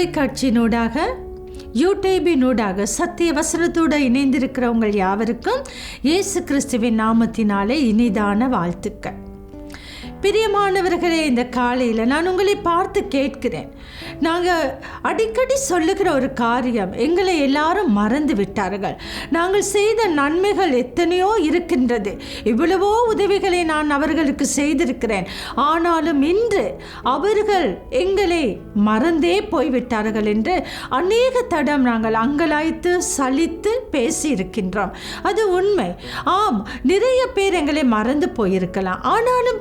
தொலைக்காட்சியினூடாக யூடியூபினூடாக சத்திய வசனத்தோடு இணைந்திருக்கிறவங்கள் யாவருக்கும் இயேசு கிறிஸ்துவின் நாமத்தினாலே இனிதான வாழ்த்துக்கள். பிரியமானவர்களே இந்த காலையில் நான் உங்களை பார்த்து கேட்கிறேன். நாங்கள் அடிக்கடி சொல்லுகிற ஒரு காரியம் எங்களை எல்லாரும் மறந்து விட்டார்கள். நாங்கள் செய்த நன்மைகள் எத்தனையோ இருக்கின்றது. இவ்வளவோ உதவிகளை நான் அவர்களுக்கு செய்திருக்கிறேன். ஆனாலும் இன்று அவர்கள் எங்களை மறந்தே போய்விட்டார்கள் என்று அநேக தடம் நாங்கள் அங்கலாய்த்து சலித்து பேசி இருக்கின்றோம் அது உண்மை. ஆம் நிறைய பேர் எங்களை மறந்து போயிருக்கலாம். ஆனாலும்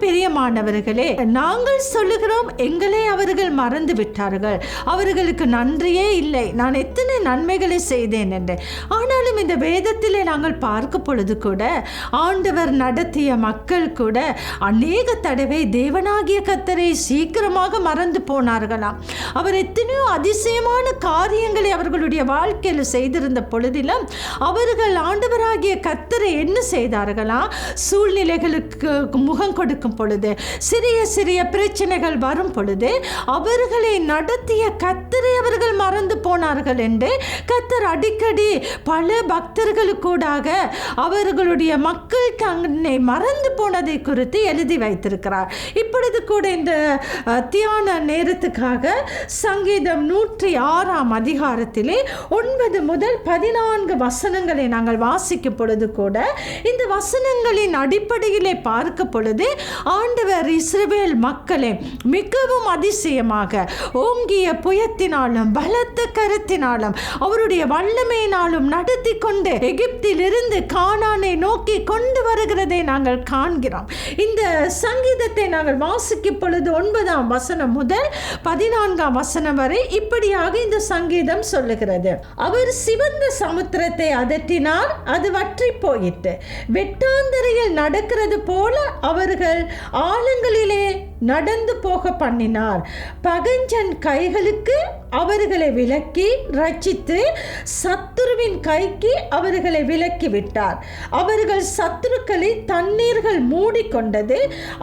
பிரியமானவர்களே நாங்கள் சொல்லுகிறோம் எங்களை அவர்கள் மறந்து விட்டார்கள். அவர்களுக்கு நன்றியே இல்லை. நான் எத்தனை நன்மைகளை செய்தேன் என்று. ஆனாலும் இந்த வேதத்திலே நாங்கள் பார்க்க பொழுது கூட ஆண்டவர் நடத்திய மக்கள் கூட அநேக தடவை தேவனாகிய கத்தரை சீக்கிரமாக மறந்து போனார்களாம். அவர் எத்தனையோ அதிசயமான காரியங்களை அவர்களுடைய வாழ்க்கையில் செய்திருந்த பொழுதிலும் அவர்கள் ஆண்டவராகிய கத்தரை என்ன செய்தார்களா? சூழ்நிலைகளுக்கு முகம் கொடுக்கும் பொழுது சிறிய சிறிய பிரச்சனைகள் வரும் பொழுது அவர்களை நடத்திய கத்தரை அவர்கள் மறந்து போனார்கள் என்று கத்தர் அடிக்கடி பல பக்தர்களுக்கூடாக அவர்களுடைய மக்கள் தன்னை மறந்து போனதை குறித்து எழுதி வைத்திருக்கிறார். இப்பொழுது கூட இந்த தியான நேரத்துக்காக சங்கீதம் நூற்றி ஆறாம் அதிகாரத்திலே ஒன்பது முதல் பதினான்கு வசனங்களை நாங்கள் வாசிக்கும் பொழுது கூட இந்த வசனங்களின் அடிப்படையிலே பார்க்க பொழுது ஆண்டவர் இஸ்ரவேல் மக்களை மிகவும் அதிசயமாக ஓங்கிய புயத்தினாலும் பலத்த கருத்தினாலும் அவருடைய வல்லமையினாலும் நடத்தி கொண்டு எகிப்திலிருந்து கானானை நோக்கி கொண்டு வருகிறதை நாங்கள் காண்கிறோம். இந்த சங்கீதத்தை நாங்கள் வாசிக்கும் பொழுது ஒன்பதாம் வசனம் முதல் பதினான்காம் வசனம் வரை இப்படியாக இந்த சங்கீதம் சொல்லுகிறது. அவர் சிவந்த சமுத்திரத்தை அதட்டினார் அது வற்றி போயிட்டு வெட்டாந்தரையில் நடக்கிறது போல அவர்கள் காலங்களிலே நடந்து போக பண்ணினார். பகஞ்சன் கைகளுக்கு அவர்களை விலக்கி ரட்சித்து சத்துருவின் கைக்கு அவர்களை விலக்கி விட்டார். அவர்கள் சத்துருக்களை தண்ணீர்கள் மூடிக்கொண்டது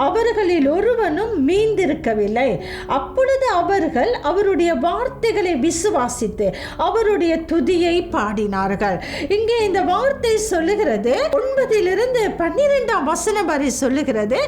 அவர்களில் ஒருவனும் மீந்திருக்கவில்லை. அப்பொழுது அவர்கள் அவருடைய வார்த்தைகளை விசுவாசித்து அவருடைய துதியை பாடினார்கள். இங்கே இந்த வார்த்தை சொல்லுகிறது ஒன்பதிலிருந்து பன்னிரெண்டாம் வசனம் வரை சொல்லுகிறது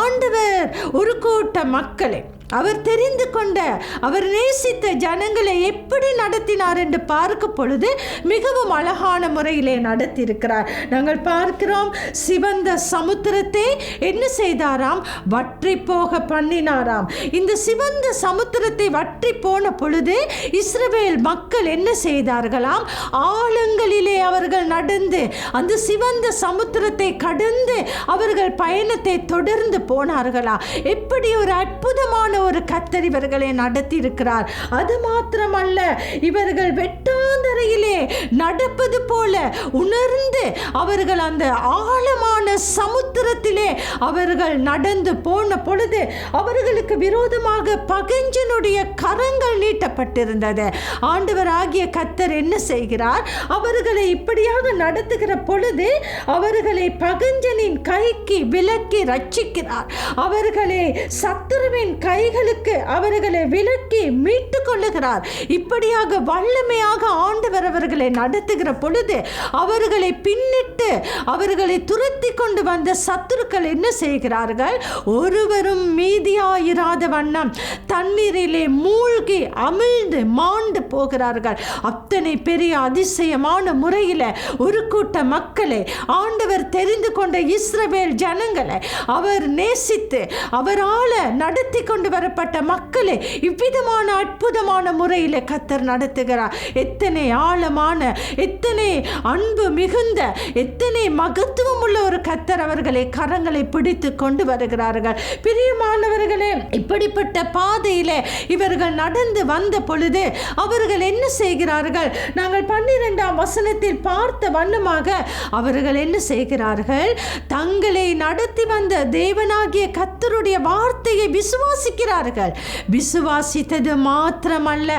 ஆண்டவர் ஒரு கூட்ட மக்களை அவர் தெரிந்து கொண்ட அவர் நேசித்த ஜனங்களை எப்படி நடத்தினார் என்று பார்க்கும் பொழுது மிகவும் அழகான முறையிலே நடத்தியிருக்கிறார். நாங்கள் பார்க்கிறோம் சிவந்த சமுத்திரத்தை என்ன செய்தாராம்? வற்றி போக பண்ணினாராம். இந்த சிவந்த சமுத்திரத்தை வற்றி போன பொழுது இஸ்ரவேல் மக்கள் என்ன செய்தார்களாம்? ஆழங்களிலே அவர்கள் நடந்து அந்த சிவந்த சமுத்திரத்தை கடந்து அவர்கள் பயணத்தை தொடர்ந்து போனார்களா? எப்படி ஒரு அற்புதமான ஒரு கத்தர் இவர்களை நடத்தி இருக்கிறார் அது மாத்திரமல்ல இவர்கள் வெட்டாந்தரையிலே நடப்பது போல உணர்ந்து அவர்கள் அந்த ஆழமான சமுத்திரத்திலே அவர்கள் நடந்து போன பொழுது அவர்களுக்கு விரோதமாக பகஞ்சனுடைய கரங்கள் நீட்டப்பட்டிருந்தது. ஆண்டவர் ஆகிய கத்தர் என்ன செய்கிறார்? அவர்களை இப்படியாக நடத்துகிற பொழுது அவர்களை பகஞ்சனின் கைக்கு விலக்கி ரட்சிக்கிறார். அவர்களை சத்துருவின் கை கைகளுக்கு அவர்களை விலக்கி மீட்டு கொள்ளுகிறார். இப்படியாக வல்லமையாக ஆண்டவர் அவர்களை நடத்துகிற பொழுது அவர்களை பின்னிட்டு அவர்களை துரத்தி கொண்டு வந்த சத்துருக்கள் என்ன செய்கிறார்கள்? ஒருவரும் மீதியாயிராத வண்ணம் தண்ணீரிலே மூழ்கி அமிழ்ந்து மாண்டு போகிறார்கள். அத்தனை பெரிய அதிசயமான முறையில் ஒரு கூட்ட மக்களை ஆண்டவர் தெரிந்து கொண்ட இஸ்ரவேல் ஜனங்களை அவர் நேசித்து அவரால் நடத்தி கொண்டு வரப்பட்ட மக்களை இவ்விதமான அற்புதமான முறையில் கத்தர் நடத்துகிறார். எத்தனை ஆழமான எத்தனை அன்பு மிகுந்த எத்தனை மகத்துவம் உள்ள ஒரு கத்தர் அவர்களை கரங்களை பிடித்து கொண்டு வருகிறார்கள். பிரியமானவர்களே இப்படிப்பட்ட பாதையில் இவர்கள் நடந்து வந்த பொழுது அவர்கள் என்ன செய்கிறார்கள்? நாங்கள் பன்னிரெண்டாம் வசனத்தில் பார்த்த வண்ணமாக அவர்கள் என்ன செய்கிறார்கள்? தங்களை நடத்தி வந்த தேவனாகிய கத்தருடைய வார்த்தையை விசுவாசிக்க விசுவாசிக்கிறார்கள் விசுவாசித்தது மாத்திரமல்ல.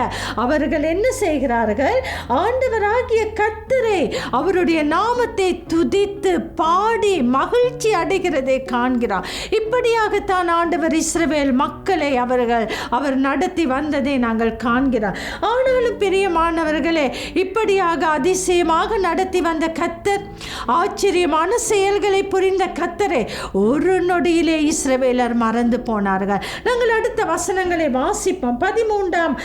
அவர்கள் என்ன செய்கிறார்கள்? ஆண்டவராகிய கத்தரை அவருடைய நாமத்தை துதித்து பாடி மகிழ்ச்சி அடைகிறதை காண்கிறார். இப்படியாகத்தான் ஆண்டவர் இஸ்ரவேல் மக்களை அவர்கள் அவர் நடத்தி வந்ததை நாங்கள் காண்கிறார் ஆனாலும் பிரியமானவர்களே இப்படியாக அதிசயமாக நடத்தி வந்த கத்தர் ஆச்சரியமான செயல்களை புரிந்த கத்தரை ஒரு நொடியிலே இஸ்ரவேலர் மறந்து போனார்கள். நாங்கள் அடுத்த வசனங்களை வாசிப்போம். பதிமூன்றாம்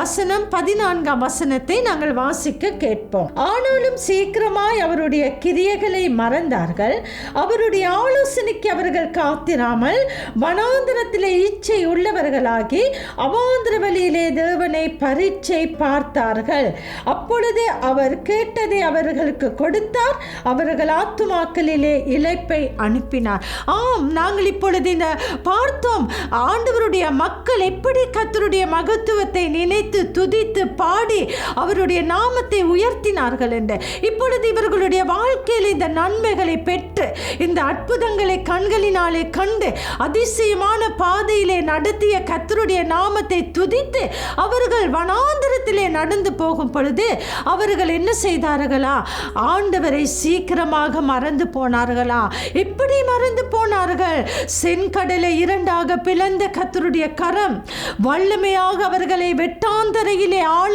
வசனம் பதினான்காம் வசனத்தை நாங்கள் வாசிக்க கேட்போம். ஆனாலும் சீக்கிரமாய் அவருடைய கிரியைகளை மறந்தார்கள். அவருடைய ஆலோசனைக்கு அவர்கள் காத்திராமல் வனாந்திரத்திலே இச்சை உள்ளவர்களாகி அவாந்திர வழியிலே தேவனை பரீட்சை பார்த்தார்கள். அப்பொழுது அவர் கேட்டதை அவர்களுக்கு கொடுத்தார். அவர்கள் ஆத்துமாக்களிலே இழைப்பை அனுப்பினார். ஆம் நாங்கள் இப்பொழுது இந்த பார்த்தோம். ஆண்டவருடைய மக்கள் எப்படி கத்தருடைய மகத்துவத்தை நினைத்து துதித்து பாடி அவருடைய நாமத்தை உயர்த்தினார்கள் என்று. இப்பொழுது இவர்களுடைய வாழ்க்கையில் இந்த நன்மைகளை பெற்று இந்த அற்புதங்களை கண்களினாலே கண்டு அதிசயமான பாதையிலே நடத்திய கத்தருடைய நாமத்தை துதித்து அவர்கள் வனாந்திரத்திலே நடந்து போகும் பொழுது அவர்கள் என்ன செய்தார்களா? ஆண்டவரை சீக்கிரமாக மறந்து போனார்களா? எப்படி மறந்து போனார்கள்? செங்கடலை இரண்டாக பிளந்த கர்த்தருடைய கரம் வல்லமையாக அவர்களை வெட்டாந்தரையிலே ஆள்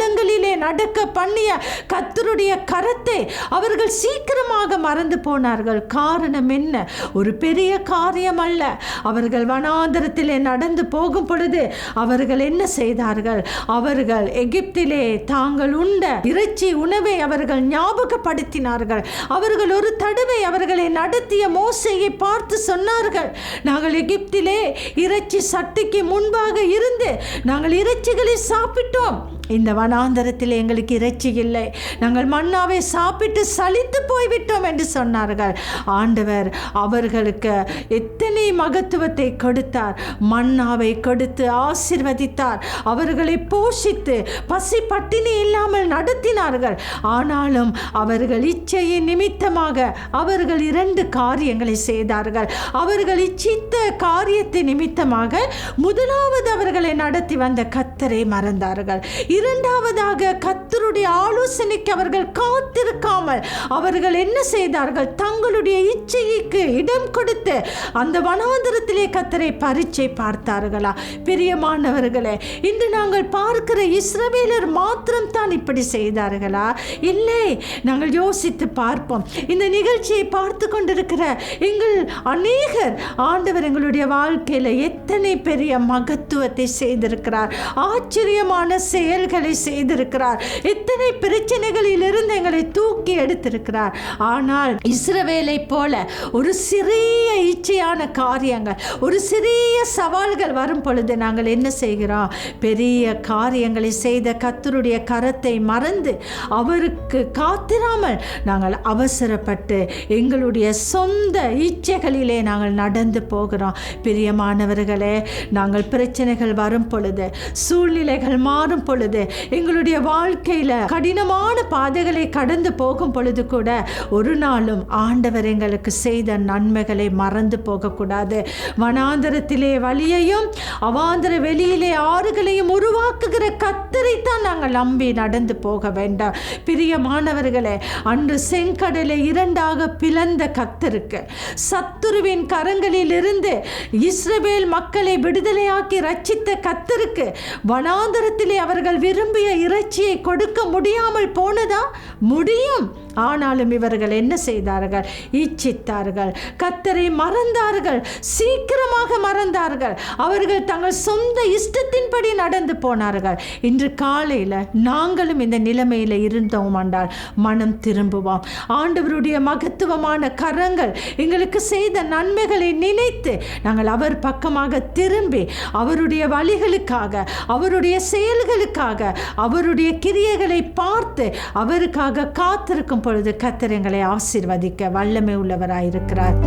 நடக்க பண்ணிய கத்தருடைய கரத்தை அவர்கள் சீக்கிரமாக மறந்து போனார்கள். காரணம் என்ன? ஒரு பெரிய காரியம் அல்ல. அவர்கள் வனாந்தரத்திலே நடந்து போகும் பொழுது அவர்கள் என்ன செய்தார்கள்? அவர்கள் எகிப்திலே தாங்கள் உண்ட இறைச்சி உணவை அவர்கள் ஞாபகப்படுத்தினார்கள். அவர்கள் ஒரு தடவை அவர்களை நடத்திய மோசையை பார்த்து சொன்னார்கள் நாங்கள் எகிப்திலே இறைச்சி சட்டிக்கு முன்பாக இருந்து நாங்கள் இறைச்சிகளை சாப்பிட்டோம். இந்த வனாந்தரத்தில் எங்களுக்கு இறைச்சி இல்லை. நாங்கள் மன்னாவை சாப்பிட்டு சலித்து போய்விட்டோம் என்று சொன்னார்கள். ஆண்டவர் அவர்களுக்கு எத்தனை மகத்துவத்தை கொடுத்தார். மன்னாவை கொடுத்து ஆசிர்வதித்தார். அவர்களை போஷித்து பசி பட்டினி இல்லாமல் நடத்தினார்கள். ஆனாலும் அவர்கள் இச்சையின் நிமித்தமாக அவர்கள் இரண்டு காரியங்களை செய்தார்கள். அவர்கள் இச்சித்த காரியத்தை நிமித்தமாக முதலாவது அவர்களை நடத்தி வந்த கத்தரை மறந்தார்கள். இரண்டாவதாக கத்தருடைய ஆலோசனைக்கு அவர்கள் காத்திருக்காமல் அவர்கள் என்ன செய்தார்கள்? தங்களுடைய இச்சைக்கு இடம் கொடுத்து அந்த வனாந்தரத்திலே கத்தரை பரீட்சை பார்த்தார்களா? பிரியமானவர்களே இன்று நாங்கள் பார்க்கிற இஸ்ரவேலர் மாத்திரம் தான் இப்படி செய்தார்களா? இல்லை நாங்கள் யோசித்து பார்ப்போம். இந்த நிகழ்ச்சியை பார்த்து கொண்டிருக்கிற எங்கள் அநேகர் ஆண்டவர் எங்களுடைய வாழ்க்கையில் எத்தனை பெரிய மகத்துவத்தை செய்திருக்கிறார். ஆச்சரியமான செயல் செயல்களை செய்திருக்கிறார். எத்தனை பிரச்சனைகளில் இருந்து எங்களை தூக்கி எடுத்திருக்கிறார். ஆனால் இஸ்ரவேலை போல ஒரு சிறிய இச்சையான காரியங்கள் ஒரு சிறிய சவால்கள் வரும் பொழுது நாங்கள் என்ன செய்கிறோம்? பெரிய காரியங்களை செய்த கத்தருடைய கரத்தை மறந்து அவருக்கு காத்திராமல் நாங்கள் அவசரப்பட்டு எங்களுடைய சொந்த இச்சைகளிலே நாங்கள் நடந்து போகிறோம். பிரியமானவர்களே நாங்கள் பிரச்சனைகள் வரும் பொழுது சூழ்நிலைகள் மாறும் பொழுது எங்களுடைய வாழ்க்கையில் கடினமான பாதைகளை கடந்து போகும் பொழுது கூட ஒரு நாளும் ஆண்டவர் எங்களுக்கு செய்த நன்மைகளை மறந்து போகக்கூடாது. வனாந்தரத்திலே வழியையும் அவாந்தர வெளியிலே ஆறுகளையும் உருவாக்குகிற கத்தரைத்தான் நாங்கள் நம்பி நடந்து போக வேண்டாம். பிரியமானவர்களே அன்று செங்கடலை இரண்டாக பிளந்த கத்தருக்கு சத்துருவின் கரங்களில் இருந்து இஸ்ரவேல் மக்களை விடுதலையாக்கி ரச்சித்த கத்தருக்கு வனாந்தரத்திலே அவர்கள் விரும்பிய இறைச்சியை கொடுக்க முடியாமல் போனதா? முடியும். ஆனாலும் இவர்கள் என்ன செய்தார்கள்? இச்சித்தார்கள். கத்தரை மறந்தார்கள். சீக்கிரமாக மறந்தார்கள். அவர்கள் தங்கள் சொந்த இஷ்டத்தின்படி நடந்து போனார்கள். இன்று காலையில் நாங்களும் இந்த நிலைமையில் இருந்தோம் என்றால் மனம் திரும்புவோம். ஆண்டவருடைய மகத்துவமான கரங்கள் எங்களுக்கு செய்த நன்மைகளை நினைத்து நாங்கள் அவர் பக்கமாக திரும்பி அவருடைய வழிகளுக்காக அவருடைய செயல்களுக்காக அவருடைய கிரியைகளை பார்த்து அவருக்காக காத்திருக்கும் பொழுது கத்திரங்களை ஆசீர்வதிக்க வல்லமை உள்ளவராயிருக்கிறார்.